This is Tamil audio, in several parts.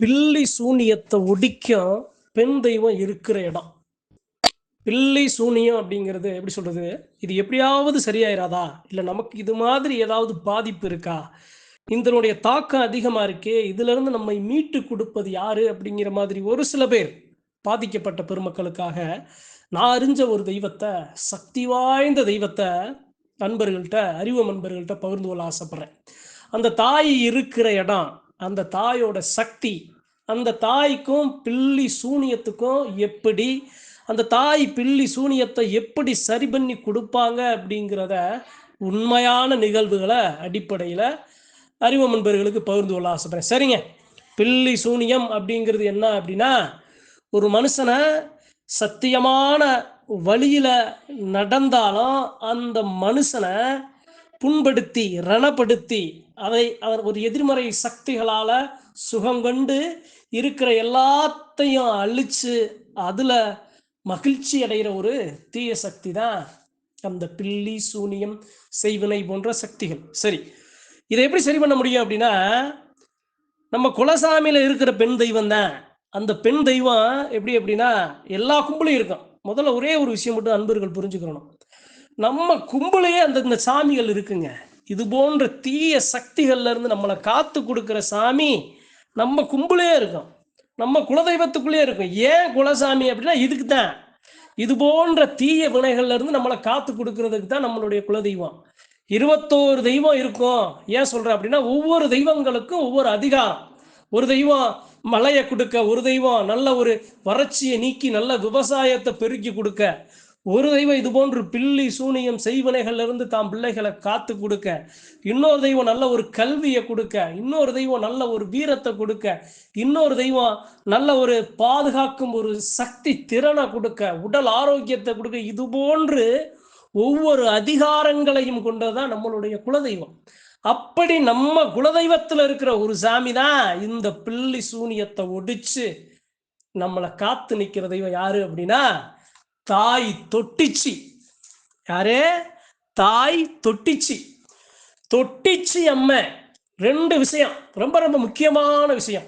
பில்லி சூனியத்தை ஒடிக்கும் பெண் தெய்வம் இருக்கிற இடம். பில்லி சூனியம் அப்படிங்கிறது எப்படி சொல்றது? இது எப்படியாவது சரியாயிராதா? இல்லை நமக்கு இது மாதிரி ஏதாவது பாதிப்பு இருக்கா? இதனுடைய தாக்கம் அதிகமாக இருக்கே இதிலிருந்து நம்மை மீட்டு கொடுப்பது யாரு? அப்படிங்கிற மாதிரி ஒரு சில பேர் பாதிக்கப்பட்ட பெருமக்களுக்காக நான் அறிஞ்ச ஒரு தெய்வத்தை சக்தி வாய்ந்த தெய்வத்தை நண்பர்கள்ட்ட அறிவு நண்பர்கள்ட்ட பகிர்ந்து கொள்ள ஆசைப்படுறேன். அந்த தாய் இருக்கிற இடம் அந்த தாயோட சக்தி அந்த தாய்க்கும் பில்லி சூனியத்துக்கும் எப்படி அந்த தாய் பில்லி சூனியத்தை எப்படி சரி பண்ணி கொடுப்பாங்க அப்படிங்கிறத உண்மையான நிகழ்வுகளை அடிப்படையில் அறிவு நண்பர்களுக்கு பகிர்ந்து கொள்ள ஆசைப்படுறேன். சரிங்க. பில்லி சூனியம் அப்படிங்கிறது என்ன அப்படின்னா ஒரு மனுஷனை சத்தியமான வழியில் நடந்தாலும் அந்த மனுஷனை புண்படுத்தி ரணப்படுத்தி அதை அவர் ஒரு எதிர்மறை சக்திகளால சுகம் கொண்டு இருக்கிற எல்லாத்தையும் அழிச்சு அதுல மகிழ்ச்சி அடைகிற ஒரு தீய சக்தி தான் அந்த பில்லி சூனியம் செய்வினை போன்ற சக்திகள். சரி இதை எப்படி சரி பண்ண முடியும் அப்படின்னா நம்ம குலசாமியில இருக்கிற பெண் தெய்வம் தான். அந்த பெண் தெய்வம் எப்படி அப்படின்னா எல்லா கும்பலையும் இருக்கும் முதல்ல ஒரே ஒரு விஷயம் மட்டும் அன்பர்கள் புரிஞ்சுக்கணும். நம்ம கும்பலையே அந்தந்த சாமிகள் இருக்குங்க. இது போன்ற தீய சக்திகள்ல இருந்து நம்மளை காத்து கொடுக்குற சாமி நம்ம கும்பலையே இருக்கும். நம்ம குலதெய்வத்துக்குள்ளேயே இருக்கும். ஏன் குலசாமி அப்படின்னா இதுக்கு தான். இது போன்ற தீய வினைகள்ல இருந்து நம்மளை காத்து கொடுக்கறதுக்கு தான் நம்மளுடைய குலதெய்வம். இருபத்தோரு தெய்வம் இருக்கும். ஏன் சொல்றேன் அப்படின்னா ஒவ்வொரு தெய்வங்களுக்கும் ஒவ்வொரு அதிகாரம். ஒரு தெய்வம் மலையை கொடுக்க ஒரு தெய்வம் நல்ல ஒரு வறட்சியை நீக்கி நல்ல விவசாயத்தை பெருக்கி கொடுக்க ஒரு தெய்வம் இது போன்று பில்லி சூனியம் செய்வினைகள்ல இருந்து தாம் பிள்ளைகளை காத்து கொடுக்க இன்னொரு தெய்வம் நல்ல ஒரு கல்வியை கொடுக்க இன்னொரு தெய்வம் நல்ல ஒரு வீரத்தை கொடுக்க இன்னொரு தெய்வம் நல்ல ஒரு பாதுகாக்கும் ஒரு சக்தி திறனை கொடுக்க உடல் ஆரோக்கியத்தை கொடுக்க இது போன்று ஒவ்வொரு அதிகாரங்களையும் கொண்டதுதான் நம்மளுடைய குலதெய்வம். அப்படி நம்ம குலதெய்வத்துல இருக்கிற ஒரு சாமி தான் இந்த பில்லி சூனியத்தை ஒடிச்சு நம்மளை காத்து நிக்கிற தெய்வம் யாரு அப்படின்னா தாய் தொட்டிச்சி. யாரு? தாய் தொட்டிச்சி. தொட்டிச்சி அம்மை. ரெண்டு விஷயம். ரொம்ப ரொம்ப முக்கியமான விஷயம்.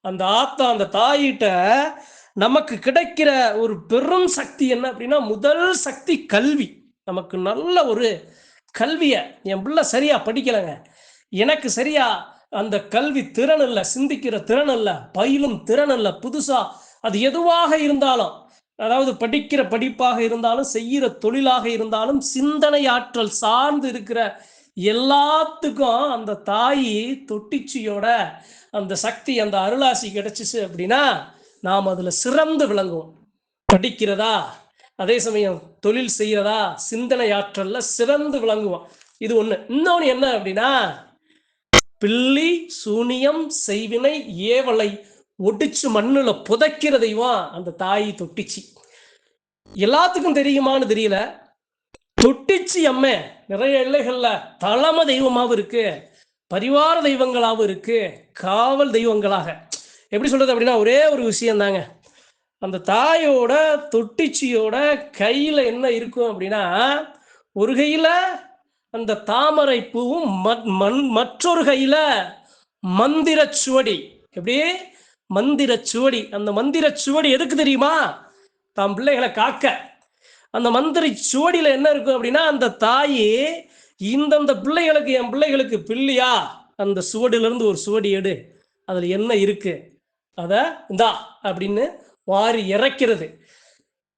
அந்த ஆத்தா அந்த தாயிட்ட நமக்கு கிடைக்கிற ஒரு பெரும் சக்தி என்ன அப்படின்னா முதல் சக்தி கல்வி. நமக்கு நல்ல ஒரு கல்வியை. என் பிள்ளை சரியா படிக்கலைங்க. எனக்கு சரியா அந்த கல்வி திறன் இல்லை சிந்திக்கிற திறன் இல்லை பயிலும் திறன் இல்லை புதுசா அது எதுவாக இருந்தாலும் அதாவது படிக்கிற படிப்பாக இருந்தாலும் செய்கிற தொழிலாக இருந்தாலும் சிந்தனை ஆற்றல் சார்ந்து இருக்கிற எல்லாத்துக்கும் அந்த தாய் தொட்டிச்சியோட அந்த சக்தி அந்த அருளாசி கிடைச்சிச்சு அப்படின்னா நாம் அதில் சிறந்து விளங்குவோம். படிக்கிறதா அதே சமயம் தொழில் செய்கிறதா சிந்தனை ஆற்றல்ல சிறந்து விளங்குவோம். இது ஒன்று இன்னொன்று என்ன அப்படின்னா பில்லி சூனியம் செய்வினை ஏவலை ஒடிச்சு மண்ணுல புதைக்கிற தெய்வம் அந்த தாய் தொட்டிச்சு. எல்லாத்துக்கும் தெரியுமான்னு தெரியல. தொட்டிச்சு அம்மை நிறைய எல்லைகள்ல தலைமை தெய்வமாகவும் இருக்கு பரிவார தெய்வங்களாகவும் இருக்கு காவல் தெய்வங்களாக. எப்படி சொல்றது அப்படின்னா ஒரே ஒரு விஷயம் தாங்க அந்த தாயோட தொட்டிச்சியோட கையில என்ன இருக்கும் அப்படின்னா ஒரு கையில அந்த தாமரை பூவும் மண்- மற்றொரு கையில மந்திர சுவடி. எப்படி? மந்திர சுவடி. அந்த மந்திர சுவடி எதுக்கு தெரியுமா? தம் பிள்ளைகளை காக்க. அந்த மந்திரி சுவடியில என்ன இருக்கும் அப்படின்னா அந்த தாயி இந்தந்த பிள்ளைகளுக்கு என் பிள்ளைகளுக்கு பிள்ளையா? அந்த சுவடியிலிருந்து ஒரு சுவடி எடு. அதுல என்ன இருக்கு? அத இந்தா அப்படின்னு வாரி இறக்கிறது.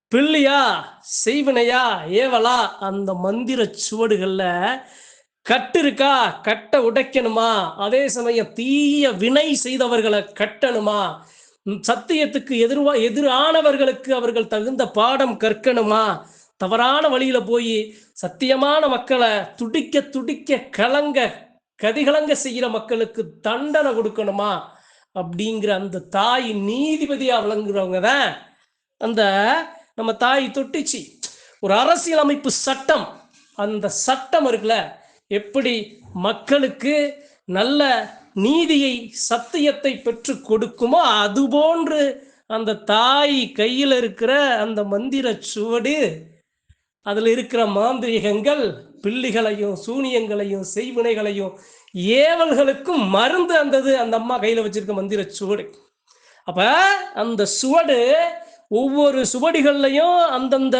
பிள்ளையா செய்வனையா ஏவலா? அந்த மந்திர சுவடுகள்ல கட்டு இருக்கா கட்டை உடைக்கணுமா? அதே சமயம் தீய வினை செய்தவர்களை கட்டணுமா? சத்தியத்துக்கு எதிர்வா எதிரானவர்களுக்கு அவர்கள் தகுந்த பாடம் கற்கணுமா? தவறான வழியில போய் சத்தியமான மக்களை துடிக்க துடிக்க கலங்க கதிகலங்க செய்கிற மக்களுக்கு தண்டனை கொடுக்கணுமா? அப்படிங்கிற அந்த தாய் நீதிபதியா விளங்குறவங்க தான் அந்த நம்ம தாய் தொட்டிச்சு. ஒரு அரசியலமைப்பு சட்டம். அந்த சட்டம் இருக்குல்ல எப்படி மக்களுக்கு நல்ல நீதியை சத்தியத்தை பெற்று கொடுக்குமோ அதுபோன்று அந்த தாய் கையில் இருக்கிற அந்த மந்திர சுவடு அதில் இருக்கிற மாந்திரிகங்கள் பில்லிகளையும் சூனியங்களையும் செய்வினைகளையும் ஏவல்களுக்கும் மருந்து அந்தது அந்த அம்மா கையில் வச்சிருக்க மந்திர சுவடு. அப்ப அந்த சுவடு ஒவ்வொரு சுவடிகள்லையும் அந்தந்த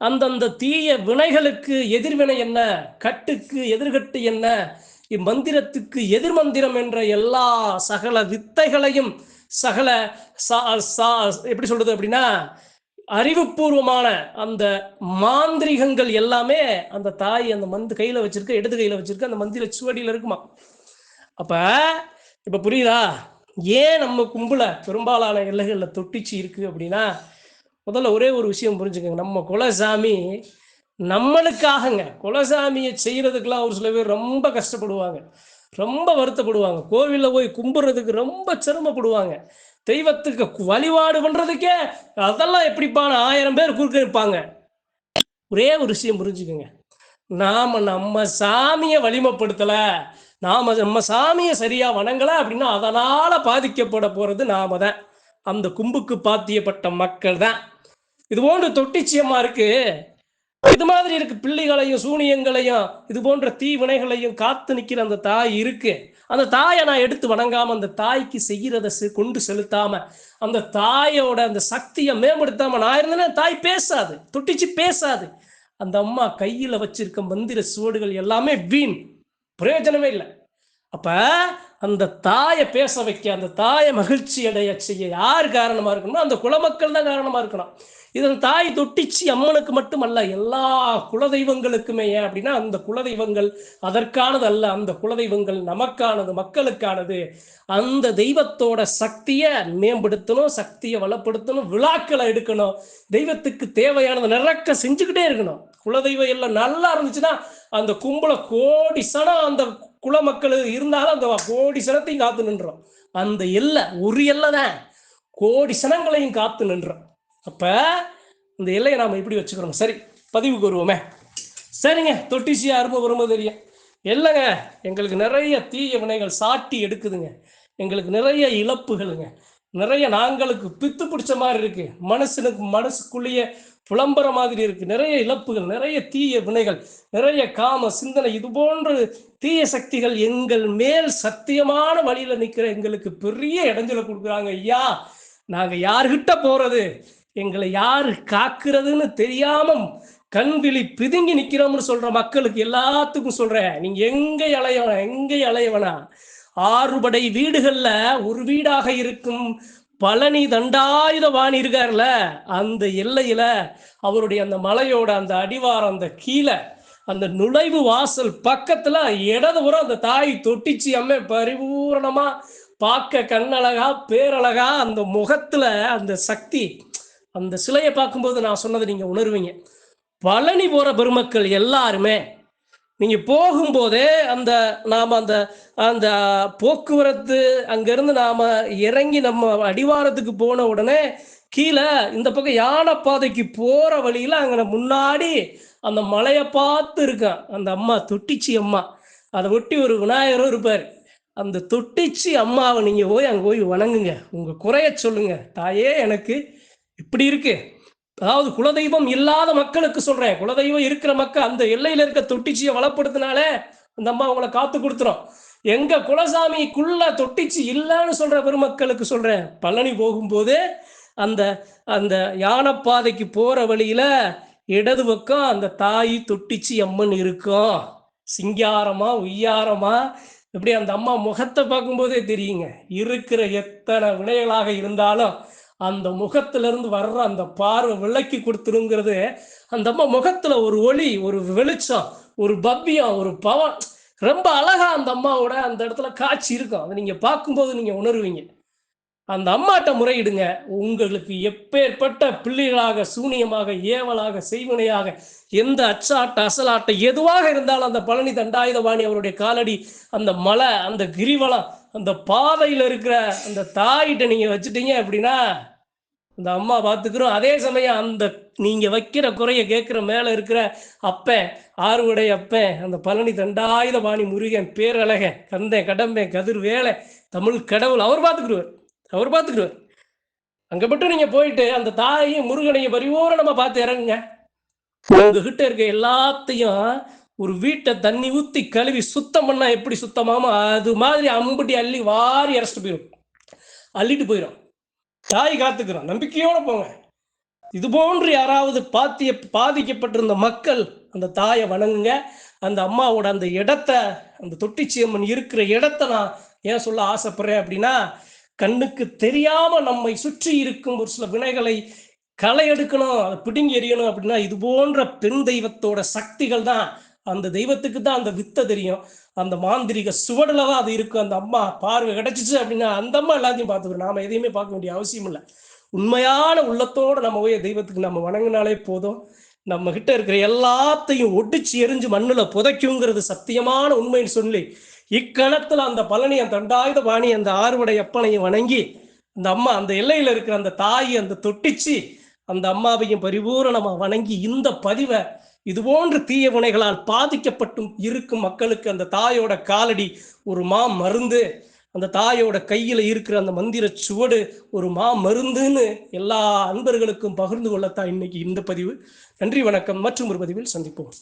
அந்தந்த தீய வினைகளுக்கு எதிர்வினை என்ன? கட்டுக்கு எதிர்கட்டு என்ன? இம்மந்திரத்துக்கு எதிர்மந்திரம் என்ற எல்லா சகல வித்தைகளையும் சகல சா- சா- எப்படி சொல்றது அப்படின்னா அறிவுபூர்வமான அந்த மாந்திரிகங்கள் எல்லாமே அந்த தாய் அந்த மந்து கையில வச்சிருக்க இடது கையில வச்சிருக்க அந்த மந்திர சுவடியில இருக்குமா? அப்ப இப்ப புரியுதா? ஏன் நம்ம கும்பல பெரும்பாலான எல்லைகள்ல தொட்டிச்சு இருக்கு அப்படின்னா முதல்ல ஒரே ஒரு விஷயம் புரிஞ்சுக்கோங்க. நம்ம குலசாமி நம்மளுக்காகங்க. குலசாமியை செய்யறதுக்கெல்லாம் ஒரு சில பேர் ரொம்ப கஷ்டப்படுவாங்க. ரொம்ப வருத்தப்படுவாங்க. கோவில்ல போய் கும்பிட்றதுக்கு ரொம்ப சிரமப்படுவாங்க. தெய்வத்துக்கு வழிபாடு பண்ணுறதுக்கே அதெல்லாம் எப்படிப்பான ஆயிரம் பேர் குறுக்க இருப்பாங்க ஒரே ஒரு விஷயம் புரிஞ்சுக்கோங்க. நாம் நம்ம சாமியை வலிமைப்படுத்தலை நாம நம்ம சாமியை சரியாக வணங்கலை அப்படின்னா அதனால் பாதிக்கப்பட போகிறது நாம் தான். அந்த கும்புக்கு பாத்தியப்பட்ட மக்கள் தான். இது போன்று தொட்டிச்சியமா இருக்கு. இது மாதிரி இருக்கு பிள்ளைகளையும் சூனியங்களையும் இது போன்ற தீவினைகளையும் காத்து நிற்கிற அந்த தாய் இருக்கு. அந்த தாயை நான் எடுத்து வணங்காம அந்த தாய்க்கு செய்கிறத செ- கொண்டு செலுத்தாம அந்த தாயோட அந்த சக்தியை மேம்படுத்தாம நான் இருந்தேன்னா தாய் பேசாது தொட்டிச்சு பேசாது. அந்த அம்மா கையில வச்சிருக்க மந்திர சுவடுகள் எல்லாமே வீண். பிரயோஜனமே இல்லை. அப்ப அந்த தாயை பேச வைக்க அந்த தாயை மகிழ்ச்சி அடைய செய்ய யார் காரணமாக இருக்கணும்னா அந்த குலமக்கள் தான் காரணமாக இருக்கணும். இதன் தாய் தொட்டிச்சி அம்மனுக்கு மட்டுமல்ல எல்லா குலதெய்வங்களுக்குமே ஏன் அப்படின்னா அந்த குலதெய்வங்கள் அதற்கானது அல்ல அந்த குலதெய்வங்கள் நமக்கானது மக்களுக்கானது. அந்த தெய்வத்தோட சக்தியை மேம்படுத்தணும் சக்தியை வளப்படுத்தணும் விழாக்களை எடுக்கணும். தெய்வத்துக்கு தேவையானது நிறக்க செஞ்சுக்கிட்டே இருக்கணும். குலதெய்வம் எல்லாம் நல்லா இருந்துச்சுன்னா அந்த கும்பல கோடி சனம் அந்த குல மக்கள் இருந்தாலும் அந்த கோடி சனத்தையும் காத்து நின்றோம். அந்த எல்லை ஒரு எல்லை தான் கோடி சனங்களையும் காத்து நின்றோம். அப்ப இந்த எல்லையை நாம எப்படி வச்சுக்கிறோம்? சரி பதிவுக்கு வருவோமே சரிங்க தொட்டிசியா அருமை வருமோ தெரியும். இல்லைங்க எங்களுக்கு நிறைய தீய வினைகள் சாட்டி எடுக்குதுங்க. எங்களுக்கு நிறைய இழப்புகளுங்க. நிறைய நாங்களுக்கு பித்து பிடிச்ச மாதிரி இருக்கு. மனசனுக்கு மனசுக்குள்ளேயே புலம்புற மாதிரி இருக்கு. நிறைய இழப்புகள் நிறைய தீய வினைகள் நிறைய காம சிந்தனை இது போன்ற தீய சக்திகள் எங்கள் மேல் சத்தியமான வழியில நிக்கிற எங்களுக்கு பெரிய இடைஞ்சலை கொடுக்குறாங்க. ஐயா நாங்க யார்கிட்ட போறது? எங்களை யாரு காக்குறதுன்னு தெரியாம கண்விழி பிதுங்கி நிக்கிறோம்னு சொல்ற மக்களுக்கு எல்லாத்துக்கும் சொல்றேன். நீங்க எங்க இளையவனா எங்க இளையவனா? ஆறுபடை வீடுகள்ல ஒரு வீடாக இருக்கும். பழனி தண்டாயுதவாணி இருக்கார்ல அந்த எல்லையில அவருடைய அந்த மலையோட அந்த அடிவாரம் அந்த கீழே அந்த நுழைவு வாசல் பக்கத்துல இடதுபுறம் அந்த தாய் தொட்டிச்சி அம்மை பரிபூரணமா பார்க்க கண்ணழகா பேரழகா அந்த முகத்துல அந்த சக்தி. அந்த சிலையை பார்க்கும்போது நான் சொன்னதை நீங்க உணர்வீங்க. பழனி போற பெருமக்கள் எல்லாருமே நீங்க போகும்போதே அந்த நாம் அந்த அந்த போக்குவரத்து அங்கிருந்து நாம இறங்கி நம்ம அடிவாரத்துக்கு போன உடனே கீழே இந்த பக்கம் யானைப்பாதைக்கு போற வழியில அங்க முன்னாடி அந்த மலையை பார்த்து இருக்கான். அந்த அம்மா தொட்டிச்சி அம்மா. அதை ஒட்டி ஒரு விநாயகரும் இருப்பார். அந்த தொட்டிச்சி அம்மாவை நீங்கள் போய் அங்கே போய் வணங்குங்க. உங்கள் குறைய சொல்லுங்க. தாயே எனக்கு இப்படி இருக்குது அதாவது குலதெய்வம் இல்லாத மக்களுக்கு சொல்றேன். குலதெய்வம் இருக்கிற மக்கள் அந்த எல்லையில இருக்க தொட்டிச்சியை வளப்படுத்தினாலே அந்த அம்மா அவங்கள காத்து கொடுத்துரும். எங்க குலசாமிக்குள்ள தொட்டிச்சி இல்லைன்னு சொல்ற பெருமக்களுக்கு சொல்றேன். பழனி போகும்போது அந்த அந்த யானைப்பாதைக்கு போற வழியில இடது பக்கம் அந்த தாய் தொட்டிச்சி அம்மன் இருக்கும். சிங்காரமா உய்யாரமா இப்படி அந்த அம்மா முகத்தை பார்க்கும்போதே தெரியுங்க. இருக்கிற எத்தனை வினைகளாக இருந்தாலும் அந்த முகத்திலிருந்து வர்ற அந்த பார்வை விளக்கி கொடுத்துருங்கிறது. அந்த அம்மா முகத்துல ஒரு ஒளி ஒரு வெளிச்சம் ஒரு பவ்யம் ஒரு பவன். ரொம்ப அழகா அந்த அம்மாவோட அந்த இடத்துல காட்சி இருக்கும். அதை நீங்க பார்க்கும்போது நீங்க உணர்வீங்க. அந்த அம்மாட்ட முறையிடுங்க. உங்களுக்கு எப்பேற்பட்ட பிள்ளைகளாக சூனியமாக ஏவலாக செய்வினையாக எந்த அச்சாட்ட அசலாட்ட எதுவாக இருந்தாலும் அந்த பழனி தண்டாயுதபாணி அவருடைய காலடி அந்த மலை அந்த கிரிவலம் அந்த பாதையில் இருக்கிற அந்த தாயிட்ட நீங்க வச்சுட்டீங்க அப்படின்னா அந்த அம்மா பார்த்துக்கிறோம். அதே சமயம் அந்த நீங்க வைக்கிற குறைய கேட்கிற மேல இருக்கிற அப்பன் ஆறுவடை அப்பன் அந்த பழனி தண்டாயுதபாணி முருகன் பேரழகன் கந்தன் கடம்பன் கதிர் வேலை தமிழ் கடவுள் அவர் பார்த்துக்கிடுவார். அவர் பார்த்துக்கிடுவார். அங்க மட்டும் நீங்க போயிட்டு அந்த தாயையும் முருகனையும் பரிபூரணமா பார்த்து இறங்குங்க. உங்ககிட்ட இருக்க எல்லாத்தையும் ஒரு வீட்டை தண்ணி ஊற்றி கழுவி சுத்தம் பண்ணா எப்படி சுத்தமாமோ அது மாதிரி அம்புட்டி அள்ளி வாரி அரைச்சிட்டு போயிடும் அள்ளிட்டு போயிடும் தாய் காத்துக்கிறோம். நம்பிக்கையோடு போங்க. இது போன்று யாராவது பாத்திய பாதிக்கப்பட்டிருந்த மக்கள் அந்த தாயை வணங்குங்க. அந்த அம்மாவோட அந்த இடத்த அந்த தொட்டிச்சியம்மன் இருக்கிற இடத்த நான் ஏன் சொல்ல ஆசைப்படுறேன் அப்படின்னா கண்ணுக்கு தெரியாம நம்மை சுற்றி இருக்கும் ஒரு சில வினைகளை களை எடுக்கணும் அதை பிடுங்கி எறியணும் அப்படின்னா இது போன்ற பெண் தெய்வத்தோட சக்திகள் தான் அந்த தெய்வத்துக்கு தான் அந்த வித்தை தெரியும். அந்த மாந்திரிக சுவடில் தான் அது இருக்கும் அந்த அம்மா பார்வை கிடைச்சிச்சு அப்படின்னா அந்த அம்மா எல்லாத்தையும் பார்த்துக்கிறோம் நாம் எதையுமே பார்க்க வேண்டிய அவசியம் இல்லை. உண்மையான உள்ளத்தோடு நம்ம போய் தெய்வத்துக்கு நம்ம வணங்கினாலே போதும். நம்ம கிட்ட இருக்கிற எல்லாத்தையும் ஒடிச்சு எரிஞ்சு மண்ணில் புதைக்குங்கிறது சத்தியமான உண்மைன்னு சொல்லி இக்கணத்தில் அந்த பழனி அந்த தண்டாயுத பாணி அந்த ஆறுவடை அப்பனையும் வணங்கி அந்த அம்மா அந்த எல்லையில் இருக்கிற அந்த தாய் அந்த தொட்டிச்சு அந்த அம்மாவையும் பரிபூரணமாக வணங்கி இந்த பதிவை இது போன்ற தீய வினைகளால் பாதிக்கப்பட்டும் இருக்கும் மக்களுக்கு அந்த தாயோட காலடி ஒரு மா மருந்து அந்த தாயோட கையில் இருக்கிற அந்த மந்திர சுவடு ஒரு மா மருந்துன்னு எல்லா அன்பர்களுக்கும் பகிர்ந்து கொள்ளத்தான் இன்னைக்கு இந்த பதிவு. நன்றி வணக்கம். மற்றும் ஒரு பதிவில் சந்திப்போம்.